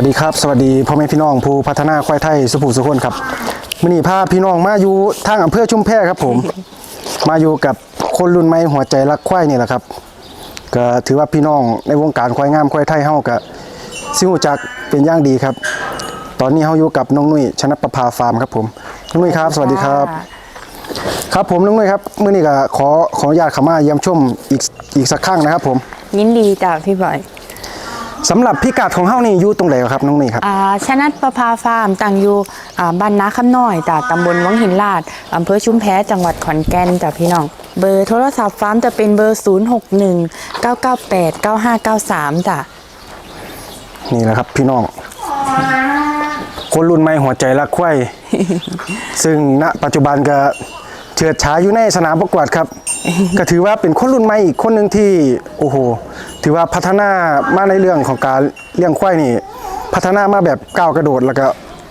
วัสดีครับสวัสดีพ่อแม่พี่น้องผู้พัฒนาควายไทยสุภูสุคนครับมื่อนี้พาพี่น้องมาอยู่ทางอำเภอชุมแพครับผม มาอยู่กับคนรุ่นใหม่หัวใจรักควายนี่แหละครับ ก็ถือว่าพี่น้องในวงการควายงามควายไทยเฮาก็ซิวจักเป็นอย่างดีครับ ตอนนี้เฮาอยู่กับน้องนุ้ยชนะประภาฟาร์มครับผมน้องนุ้ยครับ สวัสดีครับ ครับผมน้องนุ้ยครับมื่อนี้ก็ขอขออนุญาตเข้ามาเยี่ยมชมอีกอีกสักครั้งนะครับผม ยินดีจ้ะพี่บอย สำหรับพิกัดของเฮานี่อยู่ตรงไหนครับน้องนุ้ยครับ อ่าชนัดประภาฟาร์มตั้งอยู่อ่าบ้านนาคำน้อยจ้ะตำบลวังหินลาดอำเภอชุมแพจังหวัดขอนแก่นจ้ะพี่น้อง เบอร์โทรศัพท์ฟาร์มจะเป็นเบอร์ 061 998 9593จ้ะ นี่แหละครับพี่น้อง คนรุ่นใหม่หัวใจรักควายซึ่งณปัจจุบันก็ เฉิดฉายอยู่ในสนามประกวดครับ ก็ถือว่าเป็นคนรุ่นใหม่อีกคนหนึ่งที่โอ้โห ถือว่าพัฒนามาในเรื่องของการเลี้ยงควายนี่ พัฒนามาแบบก้าวกระโดดแล้วก็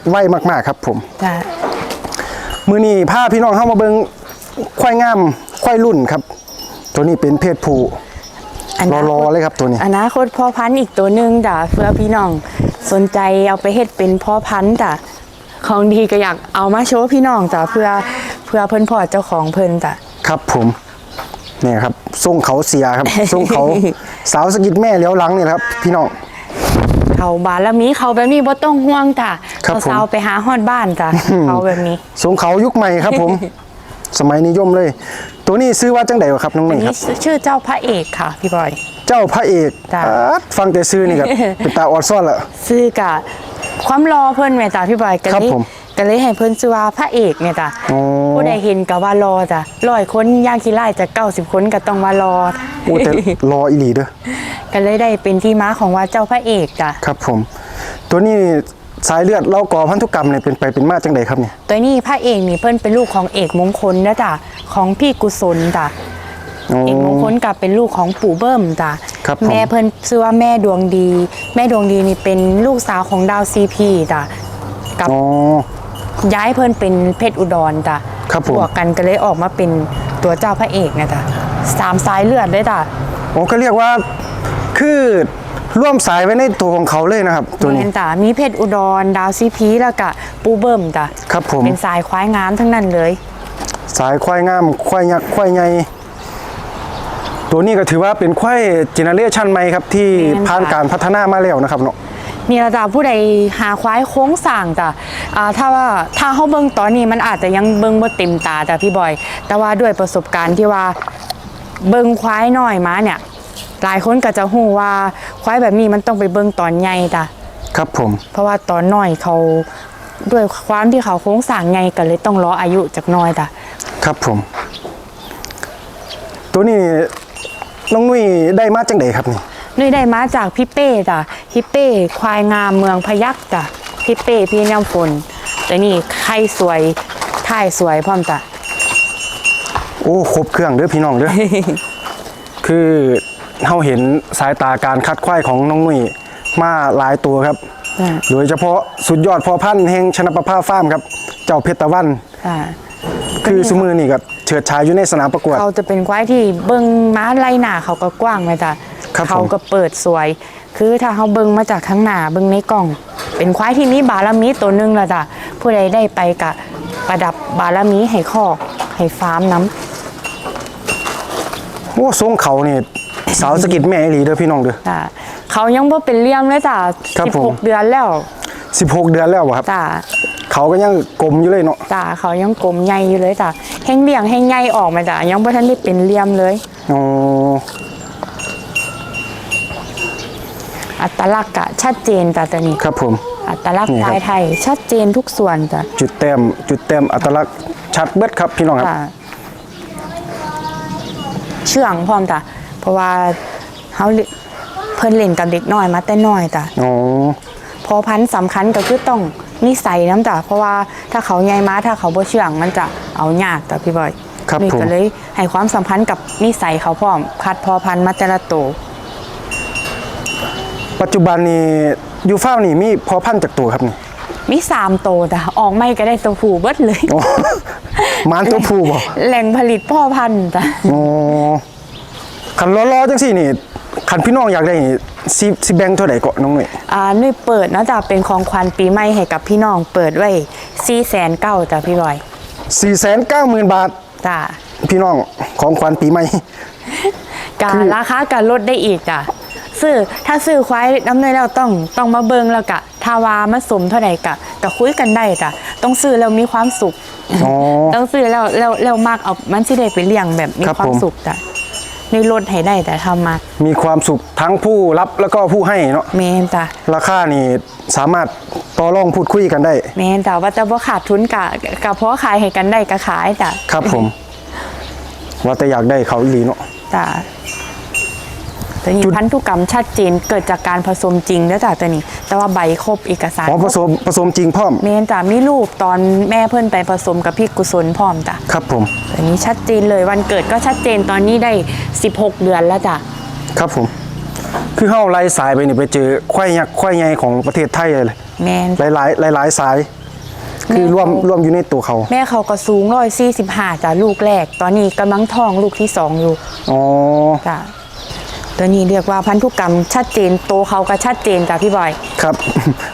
ไวมากๆครับผมจ้ะมือนี้พาพี่น้องเข้ามาเบิงควายงามควายรุ่นครับ ตัวนี้เป็นเพศผู้รอๆเลยครับตัวนี้อนาคตพ่อพันธุ์อีกตัวหนึ่งจ้ะเพื่อพี่น้องสนใจเอาไปเฮ็ดเป็นพ่อพันธุ์จ้ะของดีก็อยากเอามาโชว์พี่น้องจ้ะเพื่อ เพื่อเพิ่นพอเจ้าของเพิ่นจ้ะครับผมเนี่ยครับทรงเขาเสียครับทรงเขาสาวสะกิดแม่เลี้ยวหลังนี่แหละครับ พี่น้องเขาบานแล้วมีเขาแบบนี้บ่ต้องห่วงจ้ะครับผมสาวๆไปหาฮอดบ้านจ้ะเขาแบบนี้ทรงเขายุคใหม่ครับผม สมัยนิยมเลย ตัวนี้ซื้อว่าจังไดวะครับน้องอัเมนย์คนี้รับชื่อเจ้าพระเอกค่ะ พี่บอย เจ้าพระเอกจ้ะอาดฟังแต่ซื้อนี่ครับเป็นตาออดซ่อนละซื้อกะความรอเพิ่นแม่จ้ะพี่บอยก็ครับเลยผม ก็เลยให้เพิ่นชื่อว่าพระเอกเนี่ยจ้ะอ๋อผู้ใดเห็นก็ว่ารอจ้ะร้อยคนย่างขี้ไล่จะ90 คนก็ต้องว่ารอโอ้แต่รออีหลีเด้อก็เลยได้เป็นที่มาของว่าเจ้าพระเอกจ้ะครับผม ตัวนี้สายเลือดเล่ากอพันธุกรรมเนี่ยเป็นไปเป็นมาจังไดครับเนี่ยตัวนี้พระเอกนี่เพิ่นเป็นลูกของเอกมงคลนะจ้ะของพี่กุศลจ้ะอ๋อเอกมงคลกับเป็นลูกของปู่เบิ้มจ้ะครับผมแม่เพิ่นชื่อว่าแม่ดวงดี แม่ดวงดีนี่เป็นลูกสาวของดาวซีพีจ้ะกับอ๋อ ย้ายเพิ่นเป็นเพชรอุดรจ้ะครับผม บวกกันก็เลยออกมาเป็นตัวเจ้าพระเอกนะจ้ะสามสายเลือดเลยจ้ะผมก็เรียกว่าคือร่วมสายไว้ในตัวของเขาเลยนะครับ ตัวนี้แม่นจ้ะมีเพชรอุดรดาวซีพีแล้วก็ปูเบิ้มจ้ะครับผม เป็นสายควายงามทั้งนั้นเลย สายควายงามควายยักษ์ควายใหญ่ตัวนี้ก็ถือว่าเป็นควายเจเนเรชันใหม่ครับที่แม่นค่ะ ผ่านการพัฒนามาแล้วนะครับเนาะ นี่ละจ้ะผู้ใดหาควายโค้งสั่งจ้ะอ่าถ้าว่าถ้าเขาเบิ่งตอนนี้มันอาจจะยังเบิ่งบ่เต็มตาจ้ะพี่บอย แต่ว่าด้วยประสบการณ์ที่ว่าเบิ่งควายน้อยมาเนี่ย หลายคนก็จะฮู้ว่าควายแบบนี้มันต้องไปเบิ่งตอนใหญ่จ้ะครับผม เพราะว่าตอนน้อยเขาด้วยความที่เขาโค้งสั่งไงก็เลยต้องรออายุจากน้อยจ้ะครับผม ตัวนี้น้องนุ้ยได้มาจังไดครับนี่ นุ้ยได้มาจากพี่เป้จ้ะพี่เป้ควายงามเมืองพยัคฆ์จ้ะพี่เป้พี่น้ำฝนแต่นี่ไข่สวยท่ายสวยพร้อมจ้ะโอ้ครบเครื่องเด้อพี่น้องเด้อ คือเราเห็นสายตาการคัดควายของน้องนุ้ยมาหลายตัวครับ จ้ะโดยเฉพาะสุดยอดพอพันธุ์แห่งชนประภาฟาร์มครับ เจ้าเพชรตะวัน จ้ะคือสมือนี่กับเฉิดฉายอยู่ในสนามประกวด เขาจะเป็นควายที่เบิ้งม้าไล่หนาเขาก็กว้างเลยจ้ะ ครับผมเขาก็เปิดสวย คือถ้าเขาเบิ้งมาจากข้างหน้าเบิ้งในกล่อง เป็นควายที่มีบารมีตัวหนึงละจ้ะผู้ใดได้ไปกะประดับบารมีให้คอกให้ฟาร์มน้โอ้ทรงเขานี่สาวสะกิดแม่อีหลีเด้อพี่น้องเด้อำจ้ะเขายังบ่เป็นเลี่ยมเลยจ้ะครับสิบผมหกเดือนแล้ว16เดือนแล้วบ่ครับจ้ะเขาก็ยังกลมอยู่เลยเนาะจ้ะเขายังกลมใหญ่อยู่เลยจ้ะแห้งเลี่ยงแห้งใหญ่ออกมาจ้ะยังบ่ทันได้เป็นเลี่ยมเลยอ๋อ อัตลักษณ์กะชัดเจนจ้ะตัวนี้ครับผม อัตลักษณ์นี่ครับควายไทย ชัดเจนทุกส่วนจ้ะจุดแต้มจุดแต้มอัตลักษณ์ชัดเบิดครับพี่น้องครับค่ะเชื่องพร้อมจ้ะเพราะว่าเขาเล่นเพิ่นเล่นกับเด็กน้อยมาแต่น้อยจ้ะ อ๋อ พอพันธุ์สำคัญก็คือต้องนิสัยน้ำจ้ะเพราะว่าถ้าเขาใหญ่มาถ้าเขาบ่เชื่องมันจะเอายากจ้ะพี่บอยครับนี่ผม ก็เลยให้ความสำคัญกับนิสัยเขาพร้อมคัดพอพันธุ์มาแต่ละตัว ปัจจุบันนี้ยูฟ้าร์มนี่มีพอพันธุ์จากตัวครับนี่มีสามตัวจ้ะออกไม่ก็ได้ตัวผู้เบิดเลยอ๋อหมานตัวผู้บ่แหล่งผลิตพ่อพันธุ์จ้ะอ๋อคันล้อๆจังสี่นี่คันพี่น้องอยากได้นี่สิสิแบ่งเท่าไหร่เกาะน้องหน่อยอ่าหนุ่ยเปิดเนาะจ้ะเป็นของขวัญปีใหม่ให้กับพี่น้องเปิดไว้สี่แสนเก้าจ้ะพี่บอย490,000 บาท จ้ะพี่น้องของขวัญปีใหม่ การราคาการลดได้อีกจ้ะ ซื้อถ้าซื้อควายน้ำเนยแล้วต้องต้องมาเบิงแล้วกะถ้าว่ามาสมเท่าไหร่กะกะคุยกันได้จ้ะต้องซื้อแล้วมีความสุขอ๋อ ต้องซื้อแล้วแล้วแล้วมากเอามันสิได้ไปเลี้ยงแบบมีครับความผม สุขจ้ะในลดให้ได้แต่ทำมามีความสุขทั้งผู้รับแล้วก็ผู้ให้เนาะเมนจ้ะราคานี่สามารถต่อรองพูดคุยกันได้เมนจ้ะว่าจะบ่ขาดทุนกะกะเพราะขายให้กันได้กะขายจ้ะครับผม ว่าแต่อยากได้เขาอีหลีเนาะจ้ะ ตัวนี้จุด พันธุกรรมชัดเจนเกิดจากการผสมจริงแล้วจ้ะตัวนี้ แต่ว่าใบครบเอกสารอ๋อผสมผสมจริงพร้อมเมนจ้ะมีรูปตอนแม่เพื่อนไปผสมกับพี่กุศลพร้อมจ้ะครับผม ตัวนี้ชัดเจนเลยวันเกิดก็ชัดเจนตอนนี้ได้ 16 เดือนแล้วจ้ะครับผม คือเฮาไล่สายไปนี่ไปเจอควายยักษ์ควายใหญ่ของประเทศไทยเลยแมน หลายหลายหลายหลายๆสาย คือรวมรวมอยู่ในตัวเขาแม่เขาก็สูงร้อยสี่สิบห้าจ้ะลูกแรก ตอนนี้กำลังท้องลูกที่สองอยู่อ๋อ จ้ะ ตัวนี้เรียกว่าพันธุกรรมชัดเจนโตเขาก็ชัดเจนจ้ะพี่บอยครับ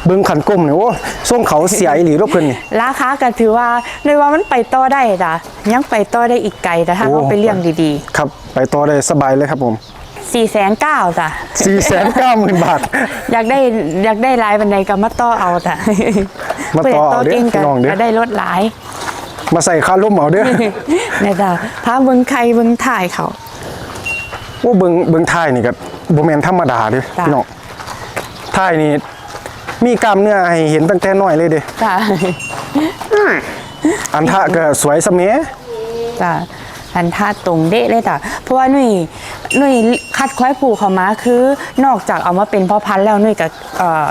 เบิ่งขันก้มเนี่ยโอ้ส่งเขาเสียอีหลีรบเพิ่นนี่ราคาก็ถือว่าเลยว่ามันไปต่อได้จ้ะยังไปต่อได้อีกไกลแต่ถ้าโอ้เขาไปเลี้ยงดีครับ ไปต่อได้สบายเลยครับผมๆ4ี่แสนเก้าจ้ะ490,000บาท อยากได้อยากได้หลายบันไดก็มาต่อเอาจ้ะมาต่อเอาเด้อผู้ใดก่งพี่น้องเด้อก็ได้ลดหลาย มาใส่คาร่มเอาเด้อเนี่ยจ้ะพาเบิ่งใครเบิ่งถ่ายเขา โอ้เบิ่งเบิ่งท้ายนี่ก็บ่แม่นธรรมดาเด้อจ้ะ พี่น้องท้ายนี่มีกล้ามเนื้อให้เห็นตั้งแต่น้อยเลยเด้จ้ะอันทะก็สวยสะเมจ้ะอันท่าตรงเดะเลยจ้ะเพราะว่าหนุ่ยหนุ่ยคัดควายผูเขามาคือนอกจากเอามาเป็นพ่อพันธุ์แล้วหนุ่ยกับเอ่อ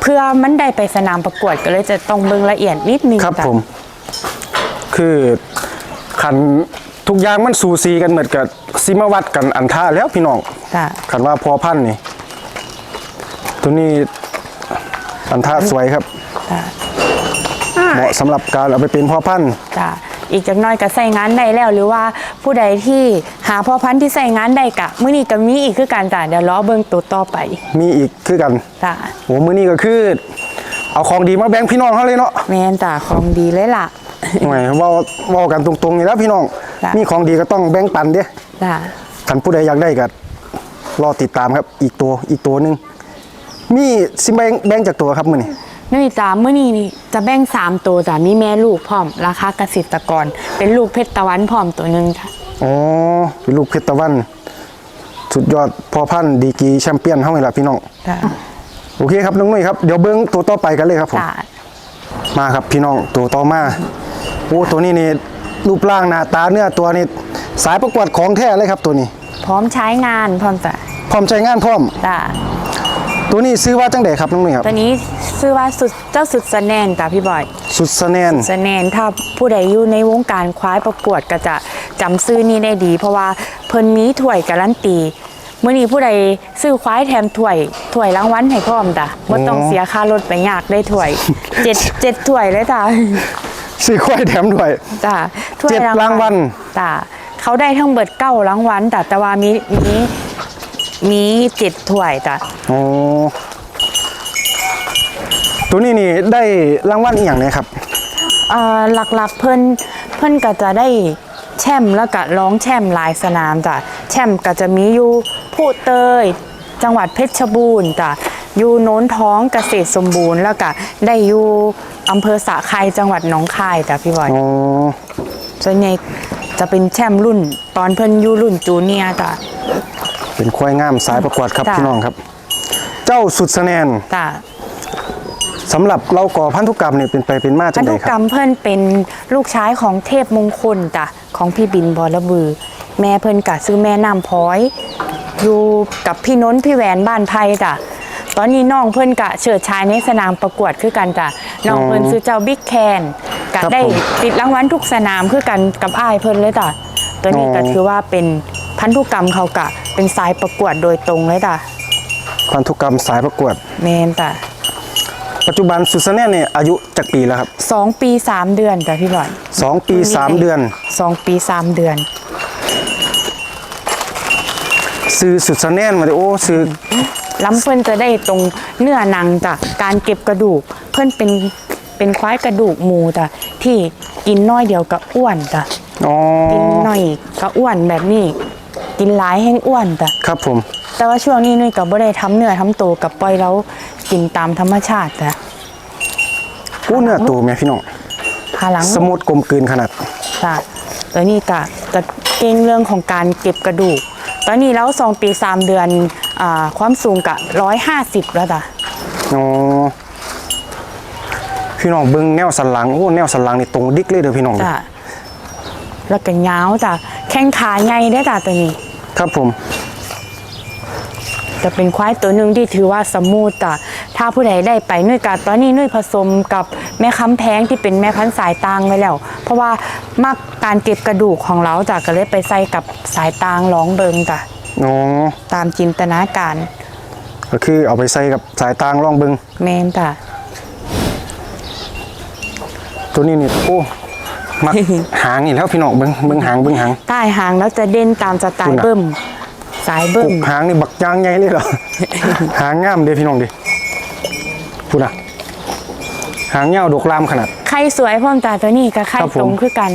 เพื่อมันได้ไปสนามประกวดก็เลยจะต้องเบิ่งละเอียดนิดนึงครับจ้ะผม คือขัน ทุกอย่างมันสูสีกันเหมือนกับซิมาวัดกันอันท่าแล้วพี่น้องจ้ะขันว่าพอพันธุ์นี่ ตัวนี้อันท่าสวยครับจ้ะเหมาะสำหรับการเอาไปเป็นพ่อพันธุ์ จ้ะอีกจักหน้อยก็ใส่งานได้แล้ว หรือว่าผู้ใดที่หาพ่อพันธุ์ที่ใส่งานได้กะมื้อนี้ก็มีอีกคือการจ้ะเดี๋ยวรอเบิ่งตัวต่อไปมีอีกคือกันจ้ะโอ้มื้อนี้ก็คือ เอาของดีมาแบ่งพี่น้องเขาเลยเนาะ แม่นจ้ะของดีเลยล่ะ หน่อยเว้าเว้ากันตรงๆนี่แล้วพี่น้อง จ้ะ มีของดีก็ต้องแบ่งปันเด้จ้ะท่านผู้ใดอยากได้ก็รอติดตามครับ อีกตัวอีกตัวหนึงมีสิแบ่งแบ่งจากตัวครับมื้อนี้ นี่จ้ามื้อนี้นี่จะแบ่งสามตัวจ้ะมีแม่ลูกพร้อมราคาเกษตรกร เป็นลูกเพชรตะวันพร้อมตัวหนึงจ้ะอ๋อเป็นลูกเพชรตะวัน สุดยอดพอพันธุ์ดีกรีแชมเปี้ยนเฮานี่ล่ะพี่น้อง จ้ะโอเคครับน้องนุ้ยครับ เดี๋ยวเบิ้งตัวต่อไปกันเลยครับผม จ้ะมาครับพี่น้องตัวต่อมา โอ้ตัวนี้นี่ รูปร่างหน้าตาเนื้อตัวนี่สายประกวดของแท้เลยครับตัวนี้ พร้อมใช้งานพร้อมจ้ะพร้อมใจงานพร้อม จ้ะตัวนี้ซื้อว่าจังไดครับน้องนุ้ยครับตัวนี้ชื่อว่าสุดเจ้าสุดสะแนนจ้ะพี่บอยสุดสะแนน สะแนนถ้าผู้ใดอยู่ในวงการควายประกวดก็จะจำซื้อนี้ได้ดี เพราะว่าเพิ่นมีถ้วยการันตีมื้อนี้ผู้ใดซื้อควายแถมถ้วยถ้วยรางวัลให้พร้อมจ้ะบ่ต้องเสียค่ารถไปยากได้ถ้วยเจ็ดเจ็ดถ้วยเลยจ้ะ ซื้อควายแถมด้วย จ้ะถ้วยเจ็ดรางวัล จ้ะเขาได้ทั้งเบิดเก้ารางวัลจ้ะแต่ว่ามีมีมีเจ็ดถ้วยจ้ะอ๋อตัวนี้นี่ได้รางวัลอีกอย่างไหนครับ เอ่อหลักๆเพิ่นเพิ่นก็จะได้แชมป์แล้วก็ร้องแชมป์หลายสนามจ้ะแชมป์ก็จะมีอยู่ผู้เตย จังหวัดเพชรบูรณ์จ้ะอยู่โน้นท้องเกษตรสมบูรณ์แล้วก็ได้อยู่ อำเภอสะไครจังหวัดหนองคายจ้ะพี่บอย อ๋อส่วนใหญ่จะเป็นแชมป์รุ่น ตอนเพิ่นอยู่รุ่นจูเนียร์จ้ะ เป็นควายงามสายประกวดครับจ้ะ พี่น้องครับ เจ้าสุดสะแนนจ้ะสำหรับเราก่อพันธุกรรมเนี่ยเป็นไปเป็นมาจัพังนไดธุคกรรับรมเพิ่นเป็นลูกชายของเทพมงคลจ้ะของพี่บินบอระบือ แม่เพิ่นกะซื้อแม่น้ำพร้อย อยู่กับพี่น้นพี่แหวนบ้านไพจ้ะ ตอนนี้น้องเพิ่นกะเฉิดชายในสนามประกวดคือกันจ้ะน้องเพิ่นซื้อเจ้าบิ๊กแคนกะครับได้ผม ติดรางวัลทุกสนามคือกันกับอ้ายเพิ่นเลยจ้ะตัวนี้อ๋อก็ถือว่าเป็นพันธุกรรมเขากะ เป็นสายประกวดโดยตรงเลยจ้ะพันธุกรรมสายประกวด แมนจ้ะปัจจุบันสุดสะแนนเนี่ยอายุจักปีแล้วครับสองปีสามเดือนจ้ะพี่บอยสองปีสามเดือน สองปีสามเดือน ซื้อสุดสะแนนมาดิโอ้ซื้อ ล้ำเพิ่นจะได้ตรงเนื้อหนังจ้ะการเก็บกระดูก เพิ่นเป็นเป็นควายกระดูกหมูจ้ะที่กินน้อยเดียวก็อ้วนจ้ะอ๋อกินหน่อยก็อ้วนแบบนี้ กินหลายแห้งอ้วนจ้ะครับผม แต่ว่าช่วงนี้นุ้ยก็บ่ได้ทำเนื้อทำตัวกับปล่อยแล้วกินตามธรรมชาติจ้ะอู้เนื้อตัวแม่พี่น้องหาหลัง สมุดกลมกลืนขนาดจ้ะตัวนี้ก็จะเก่งเรื่องของการเก็บกระดูก ตอนนี้แล้วสองปีสามเดือนอาความสูงกะร้อยห้าสิบแล้วจ้ะอ๋อพี่น้องเบิ่งแนวสันหลังโอ้แนวสันหลังนี่ตรงดิกเลยเด้อพี่น้องจ้ะแล้วก็ยาวจ้ะแข้งขาใหญ่ได้อจ้ะตัวนี้ ครับผมจะเป็นควายตัวหนึ่งที่ถือว่าสมูทจ้ะ ถ้าผู้ใดได้ไปนุ่ยกาตอนนี้นุ่ยผสมกับแม่ค้ำแพงที่เป็นแม่พันธุ์สายตางไว้แล้ว เพราะว่ามักการเก็บกระดูกของเราจ้ะก็เลยไปใส่กับสายตางร้องเบิงจ้ะอ๋อตามจินตนาการ ก็คือเอาไปใส่กับสายตางลองเบิ่งแมนจ้ะตัวนี้นี่โอ้มักหางนี่แล้วพี่น้องเบิ่งเบิ่งหางเบิ่งหางใต้หางแล้วจะเด่นตามสไตคุล์ณน่ะเบิ่มสายกุเบิ่มกหางนี่บักยางใหญ่เลยเหรอหางงามเด้พี่น้องดิ พูดนะหางยาวดกลามขนาด ไข่สวยพร้อมจ้ะตัวนี้กับไข่ครับผม ตรงคือกัน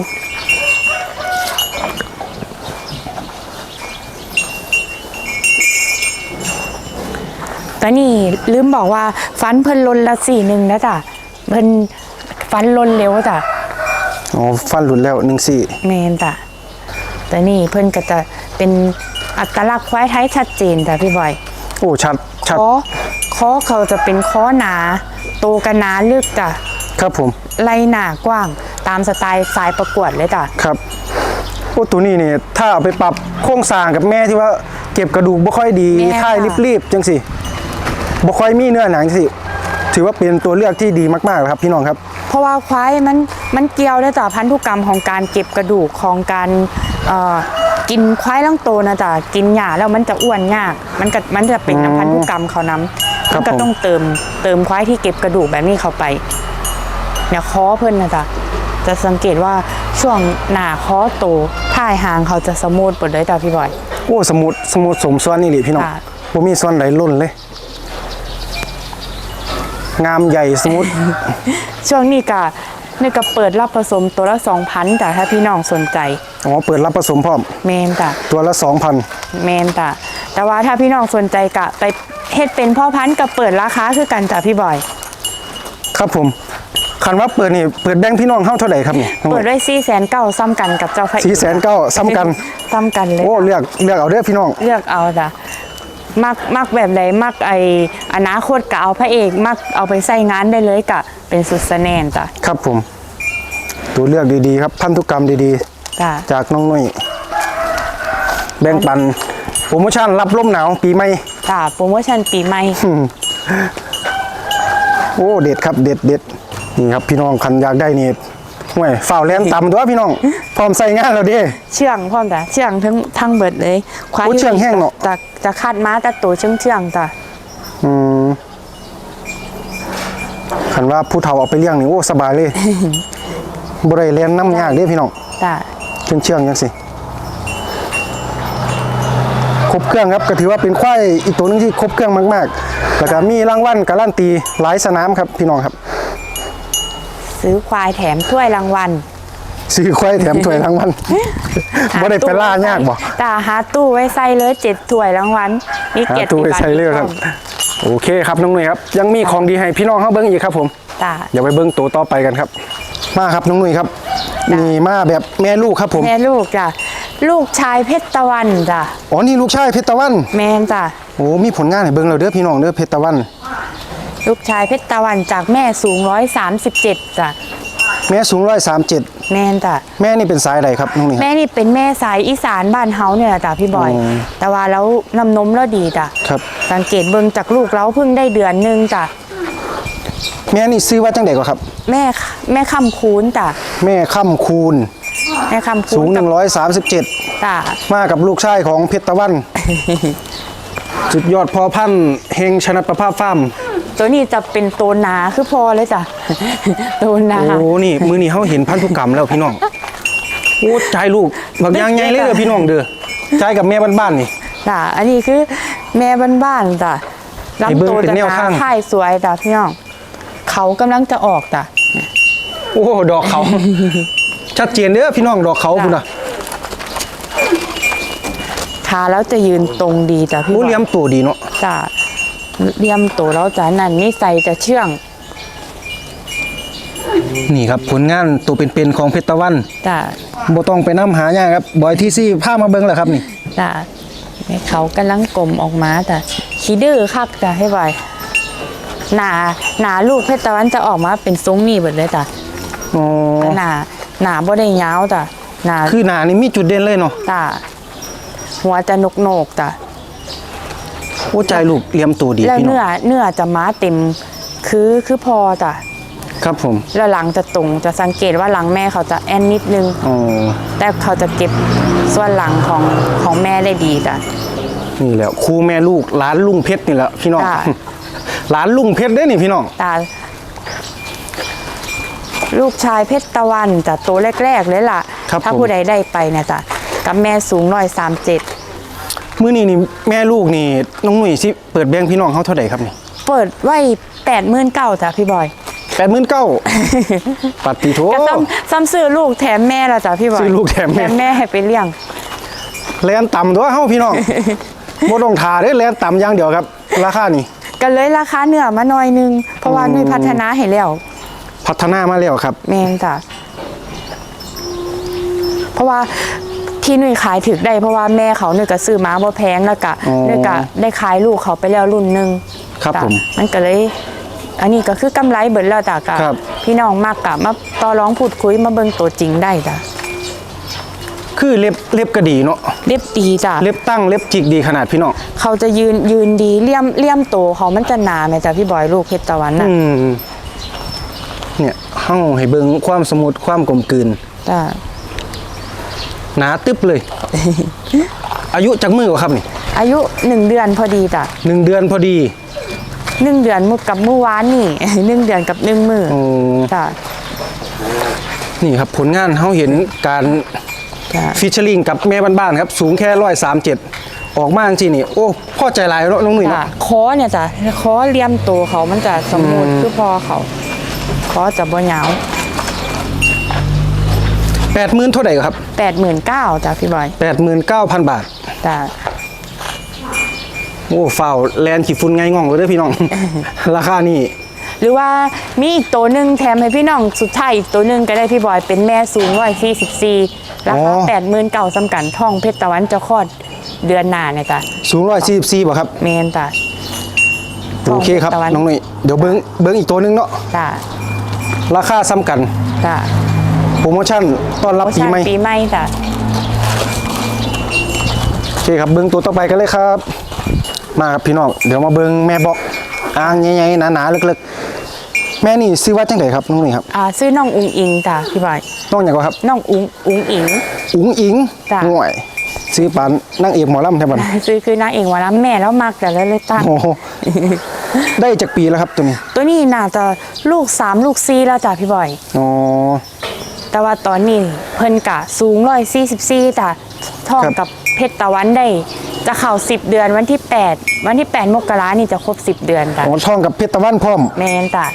ตอนนี้ลืมบอกว่าฟันเพิ่นลนละสี่หนึ่งนะจ๊ะเพิ่นฟันลนเร็วจ้ะอ๋อฟันหลุดแล้วหนึ่งสี่เมนจ้ะแต่นี่เพิ่นก็จะเป็นอัตลักษณ์ควายไทยชัดเจนจ้ะพี่บอย โอ้ชัดชัดคอ คอเขาจะเป็นคอหนาโตกันหนาลึกจ้ะครับผมไล่หนากว้างตามสไตล์สายประกวดเลยจ้ะครับโอ้ตัวนี้นี่ถ้าเอาไปปรับโครงสร้างกับแม่ที่ว่าเก็บกระดูกบ่ค่อยดีแม่ท่ายค่ะรีบๆจังสิบ่ค่อยมีเนื้อหนังจังสิถือว่าเป็นตัวเลือกที่ดีมากๆเลยครับพี่น้องครับ เพราะว่าควายมันมันเกี่ยวด้วยจ้ะพันธุกรรมของการเก็บกระดูกของการเอ่อกินควายล่องโตนะจ๊ะกินหญ้าแล้วมันจะอ้วนยาก มันก็มันจะเป็นน้ำพันธุกรรมเขาน้ำ ครัมับนก็ผม ต้องเติมเติมควายที่เก็บกระดูกแบบนี้เข้าไปเนี่ยคอเพิ่นนะจ๊ะจะสังเกตว่าช่วงหน้าคอโตท่ายหางเขาจะสมูทหมดเลยจ้ะพี่บอย โอ้สมุดสมุดสมส่วนนี่แหละพี่น้องค่ะ บ่มีส่วนไหนล่นเลย งามใหญ่สมุด ช่วงนี้ก็นี่ก็เปิดรับผสมตัวละ2,000จ้ะถ้าพี่น้องสนใจอ๋อเปิดรับผสมพร้อมเมนจ้ะ ตัวละ 2,000 แมนจ้ะแต่ว่าถ้าพี่น้องสนใจกะไป เฮ็ดเป็นพ่อพันธุ์กับเปิดราคาคือกันจ้ะพี่บอย ครับผมคันว่าเปิดนี่เปิดแบ่งพี่น้องเฮาเท่าไหร่ครับนี่เปิดด้วย4 9 0 0 0ซ้ำกันกับเจ้าพระสี่แสนเก้าซ้ำกันซ้ำกันเลยโอ้เลือกเลือกเอาเด้อพี่น้องเลือกเอาจ้ะมักมักแบบไหนมักไออนาคตก็เอาพระเอกมักเอาไปใส่งานได้เลยกะเป็นสุดสะแนนจ้ะครับผม ตัวเลือกดีๆ ครับพันธุกรรมดีจ้ะๆจากน้องนุ่ยแบ่งปันโปรโมชั่นรับลมหนาวปีใหม่ จ้ะโปรโมชั่นปีใหม่ โอ้เด็ดครับเด็ดเด็ดนี่ครับพี่น้องคันอยากได้นี่ห่วยฝ่าวแลนต่ำตัวพี่น้องพร้อมใส่งานแล้วเด้เชื่องพร้อมจ้ะเชื่องทั้งทั้งเบิดเลยควายโอ้เชื่องแห้งเนอะจะจะคาดม้าแต่ตัวเชื่องเชื่องๆจ้ะอืมคันว่าผู้เฒ่าเอาไปเลี้ยงนี่โอ้สบายเลยบ่ได้เรียนน้ำยากเด้พี่น้องจ้ะเชื่องเชื่องยังสิ ครบเครื่องครับก็ถือว่าเป็นควายอีกตัวหนึงที่ครบเครื่องมากๆ แล้วก็มีรางวัลการันตีหลายสนามครับพี่น้องครับ ซื้อควายแถมถ้วยรางวัลซื้อควายแถมถ้วยรางวัลบ่ได้ไปล่ายากบ่จ้าหาตู้ไว้ใส่เลยเจ็ดถ้วยรางวัลมีหาเกียรติตู้ไปใช้เลยครับ โอเคครับน้องหนุ่ยครับ ยังมีของดีให้พี่น้องเฮาเบิ่งอีกครับผมจ้าอย่าไปเบิ่งตัวต่อไปกันครับ มาครับน้องหนุ่ยครับจ้ะมีมาแบบแม่ลูกครับผม แม่ลูกจ้ะ ลูกชายเพชรตะวันจ้ะอ๋อนี่ลูกชายเพชรตะวันแมนจ้ะโอ้มีผลงานให้เบิ่งแล้วเด้อพี่น้องเด้อเพชรตะวัน ลูกชายเพชรตะวันจากแม่สูงร้อยสามสิบเจ็ดจ้ะแม่สูง137แมนจ้ะแม่นี่เป็นสายใดครับน้องหนุ่ยครับ แม่นี่เป็นแม่สายอีสานบ้านเฮาเนี่ยจ้ะพี่บอย อืม แต่ว่าแล้วน้ำนมแล้วดีจ้ะครับ สังเกตเบิ่งจากลูกเราเพิ่งได้เดือนหนึงจ้ะแม่นี่ซื้อว่าจังไดก่อนครับ แม่แม่คำคูณจ้ะแม่ค่ำคูณ แม่คำคูณสูงกับ137 จ้ะมากับลูกชายของเพชรตะวัน สุดยอดพอพันธุ์เฮงชนะประภาพฟาร์มตัวนี้จะเป็นตัวหนาคือพอเลยจ้ะ ตัวหนาโอ้นี่มือนี่เขาเห็นพันธุกรรมแล้วพี่น้องโอ้ใจลูกบักอยางไงเลยเด้อพี่น้องเด้อใจกับแม่บ้านๆนี่ จ้ะอันนี้คือแม่บ้านๆจ้ะให้เบิ่งลำตัวเป็นจะแนหวนาทาง ค่ายสวยจ้ะพี่น้องเขากำลังจะออกจ้ะ โอ้ดอกเขา ชัดเจนเด้อพี่น้องดอกเขาจ้ะพุ่นน่ะขาแล้วจะยืนตรงดีจ้ะพี่โอ้บอเลี้ยมตัวดีเนาะจ้ะเลี่ยมตัวแล้วจ้ะนั่นนิสัยจะเชื่องนี่ครับผลงานตัวเป็นๆของเพชรตะวันจ้ะบ่ต้องไปน้ำหายากครับบอยที่ซี่พามาเบิ่งแหละครับนี่ จ้ะให้เขากำลังกลมออกมาจ้ะขี้ดื้อคักจ้ะให้บ่อยหนาหนาลูกเพชรตะวันจะออกมาเป็นทรงนี่เบิดเลยจ้ะ อ๋อแต่หนา หนาบ่ได้ยาวจ้ะหนาคือหน้านี่มีจุดเด่นเลยเนาะจ้ะหัวจะนกโหนกๆจ้ะโอ้ใจลูกเลี้ยมตัวดีแล้วพี่น้อเนื้องเนื้อจะม้าเต็ม คือคือพอจ้ะครับผมแล้วหลังจะตรงจะสังเกตว่าหลังแม่เขาจะแอนนิดนึง อ๋อแต่เขาจะเก็บส่วนหลังของของแม่ได้ดีจ้ะ นี่แหละครูแม่ลูกหลานลุงเพชรนี่แหละพี่น้องจ้ะหลานลุงเพชรเด้อนี่พี่น้อง ตา ลูกชายเพชรตะวันจ้ะตัวแรก ๆ เลยล่ะ ครับถ้าผม ผู้ใดได้ไปเนี่ยจ้ะกับแม่สูงร้อยสามเจ็ดมื้อนี้นี่แม่ลูกนี่น้องหนุ่ยสิเปิดแบงค์พี่น้องเขาเท่าไหร่ครับนี่เปิดไว้แปดหมื่นเก้าจ้ะพี่บอย89,000ปัดติโถ ก็ซ้ำซ้ำซื้อลูกแถมแม่ละจ้ะพี่บอยซื้อลูกแถมแม่แม่ให้ไปเลี้ยง แลนต่ำตัวเฮาพี่น้อง บ่ต้องทาเด้อแลนต่ำอย่างเดียวครับ ราคานี่ ก็เลยราคาเนื้อมาหน่อยนึง เพราะว่าอืมนุ้ยพัฒนาให้แล้ว พัฒนามาแล้วครับ แม่นจ้ะเพราะว่าที่นุ้ยขายถึกได้เพราะว่าแม่เขานุ้ยก็ซื้อมาบ่แพงแล้วก็อ๋อนุ้ยก็ได้ขายลูกเขาไปแล้วรุ่นหนึงครับจ้ะผมมันก็เลย อันนี้ก็คือกำไรเบิดแล้วจ้ะกะครับพี่พี่น้องมากกะมาต่อร้องพูดคุยมาเบิ่งตัวจริงได้จ้ะคือเล็บเล็บก็ดีเนาะเรียบดีจ้ะเล็บตั้งเล็บจิกดีขนาดพี่น้องเขาจะยืนยืนดีเลี่ยมเลี่ยมโตเขามันจะหนาไหมจ้ะพี่บอยลูกเพชรตะวันน่ะ อืม เนี่ยเฮาให้เบิ่งความสมุดความกลมกลืนจ้ะหนาตึ๊บเลย อายุจักมือกว่าครับนี่อายุหนึ่งเดือนพอดีจ้ะหนึ่งเดือนพอดีหนึ่งเดือนมุกกับเมื่อวานนี่ หนึ่งเดือนกับหนึ่งมือโอ้จ้ะนี่ครับผลงานเฮาเห็นการจ้ะฟิชเชอริงกับแม่บ้านๆครับ สูงแค่ร้อยสามเจ็ดออกมาจริงๆนี่ โอ้พ่อใจหลายเนาะน้องหนุ่ยจ้ะเนาะคอเนี่ยจ้ะคอเลี่ยมโตเขามันจะสมูทอืมคือพอเขา คอจะบ่ยาวแปดหมื่นเท่าไหร่ครับแปดหมื่นเก้าจ้ะพี่บอยแปดหมื่นเก้าพันบาท จ้ะโอ้ฟาวแลนขี่ฝุ่นไงง่องเลยเด้อพี่น้อง ราคานี่หรือว่ามีอีกตัวหนึ่งแถมให้พี่น้องสุดท้ายอีกตัวหนึ่งก็ได้พี่บอยเป็นแม่สูงร้อยสี่สิบสี่ราคาแปดหมื่นเก้าสำกันท่องเพชรตะวันจะคลอดเดือนหน้าเนี่ยจ้ะสูงร้อยสี่สิบสี่บ่ครับ เมนจ้ะโอเคครับทองเพชรตะวันน้องหนุ่ยเดี๋ยวเบิ้งเบิ้งอีกตัวหนึงเนาะ จ้ะ ราคาซ้ำกัน จ้ะโปรโมชั่นต้อนรับปีใหม่ ปีใหม่จ้ะโอเคครับเบิ้งตัวต่อไปกันเลยครับ มาครับพี่น้อง เดี๋ยวมาเบิ้งแม่บอกอ่างใหญ่ๆหนาๆลึกๆ แม่นี่ซื้อว่าจังไดครับน้องหนุ่ยครับอ่าซื้อน้องอุงอิงจ้ะพี่บอยน้องอย่างก็ครับ น้องอุงอุงอิง อุ๋งอิงจ้ะ ห่วย ซื้อปานนั่งเอกหมอลำแทบันซื้อคือนางเอกวันละแม่แล้วมักแต่แล้วเลยตั้งโอ้โหได้จากปีแล้วครับตัวนี้ ตัวนี้น่าจะลูกสามลูกซีแล้วจ้ะพี่บอยอ๋อแต่ว่าตอนนี้เพิ่นกะสูงร้อยสี่สิบสี่จ้ะท่องครับกับเพชรตะวันได้ จะเข้าสิบเดือนวันที่แปดวันที่แปดมกรานี่จะครบสิบเดือนจ้ะอ๋อท่องกับเพชรตะวันพร้อมแมนจ้ะ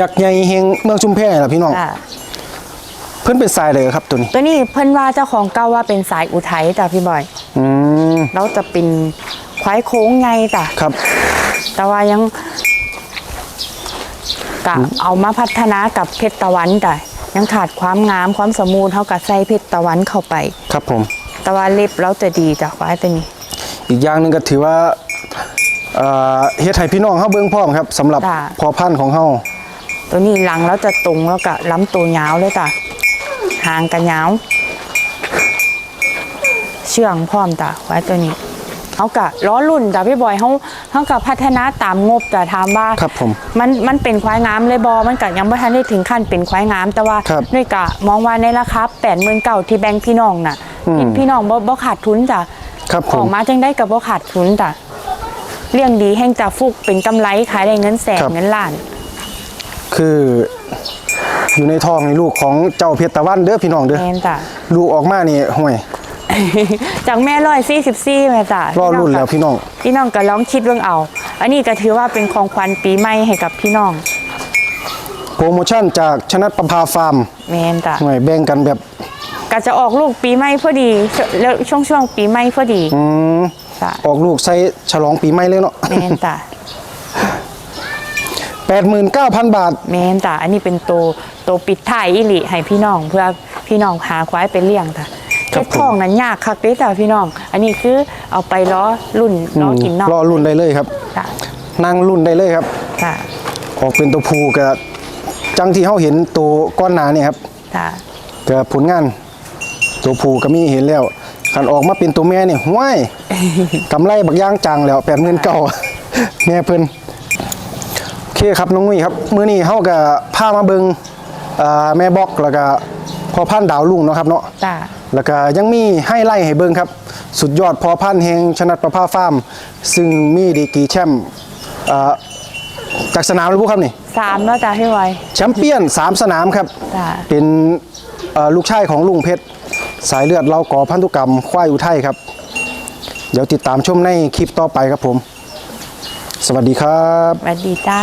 ยักษ์ใหญ่เฮงเมืองชุมแพล่ะพี่น้องจ้ะ เพิ่นเป็นทรายเลยครับตัวนี้ ตัวนี้เพิ่นว่าเจ้าของเก่าว่าเป็นสายอุทัยจ้ะพี่บอย อืมแล้วจะเป็นควายโค้งไงจ้ะครับ แต่ว่ายังกะเอามาพัฒนากับเพชรตะวันจ้ะยังขาดความงามความสมูทเท่ากับใส่เพชรตะวันเข้าไป ครับผม แต่ว่าเล็บเราจะดีจ้ะควายตัวนี้ อีกอย่างหนึงก็ถือว่าเอ่อเฮ็ดให้พี่น้องเฮาเบิ่งพร้อมครับสำหรับจ้ะ พอพันธุ์ของเฮาตัวนี้หลังแล้วจะตรงแล้วก็ล้ำตัวยาวเลยจ้ะ หางกันยาว เชื่องพร้อมจ้ะควายตัวนี้เขากะล้อรุ่นจ้ะพี่บอยเขาเขากะพัฒนาตามงบจ้ะถามว่าครับผมมันมันเป็นควายงามเลยบอมันกะยังไม่ทันได้ถึงขั้นเป็นควายงามแต่ว่าครับด้วยกะมองว่าในราคาแปดหมื่นเก่าที่แบงค์พี่น้องน่ะอืมพี่น้องบ่บ่ขาดทุนจ้ะครับผออมกมาจังได้กับบ่ขาดทุนจ้ะเลี้ยงดีแห่งจะฟุกเป็นกำไรขายได้เงินแสนครับเงินล้าน คือ อยู่ในท้องนี่ลูกของเจ้าเพชรตะวันเด้อพี่น้องเด้อแม่นจ้ะ ลูกออกมานี่ห่วยจากแม่ร้อยสี่สิบสี่แม่จ้ะรอรุ่นแล้วพี่น้อง พี่น้องก็ลองคิดเรื่องเอา อันนี้ก็ถือว่าเป็นของขวัญปีใหม่ให้กับพี่น้องโปรโมชั่นจากชนะประภาฟาร์มแมนจ้ะหน่วยแบ่งกันแบบก็จะออกลูกปีใหม่พอดีแล้วช่วงช่วงๆปีใหม่พอดีอืมจ้ะออกลูกใส่ฉลองปีใหม่เลยเนาะแมนจ้ะ 89,000 บาท แมนจ้ะอันนี้เป็นโตโตวปิดท้ายอิลิให้พี่น้อง เพื่อพี่น้องหาควายไปเลี้ยงจ้ะครัเก็บบผมทองนั้นยากคักเด้จ้ะพี่น้อง อันนี้คือเอาไปล้อรุ่นล้อกินนอกรอรุ่นได้เลยครับ จ้ะนั่งรุ่นได้เลยครับ จ้ะออกเป็นตัวผู้กับจังที่เขาเห็นตัวก้อนหนาเนี่ยครับจ้ะกับผลงาน ตัวผู้ก็มีเห็นแล้วคันออกมาเป็นตัวแม่เนี่ยห้วยกำไรบักย่างจังแล้วแปดหมื่นเก่าแม่เพิ่นโอเคครับน้องนุ้ยครับ มื้อนี้เฮาก็พามาเบิง อ่าแม่บอกแล้วก็พอพันธุ์ดาวลุงเนาะครับเนาะจ้ะแล้วก็ยังมีให้ไล่ให้เบิ่งครับ สุดยอดพอพันธุ์แห่งชนัดประภาฟาร์ม ซึ่งมีดีกรีแชมป์อ่าจากสนามหรือผู้ครับนี่ สามแล้วจ้ะพี่บอยแชมเปี้ยน 3 สนามครับ จ้ะ เป็นเอ่อลูกชายของลุงเพชร สายเลือดเราก่อพันธุกรรมควายอุทัยครับ เดี๋ยวติดตามชมในคลิปต่อไปครับผม สวัสดีครับ สวัสดีจ้า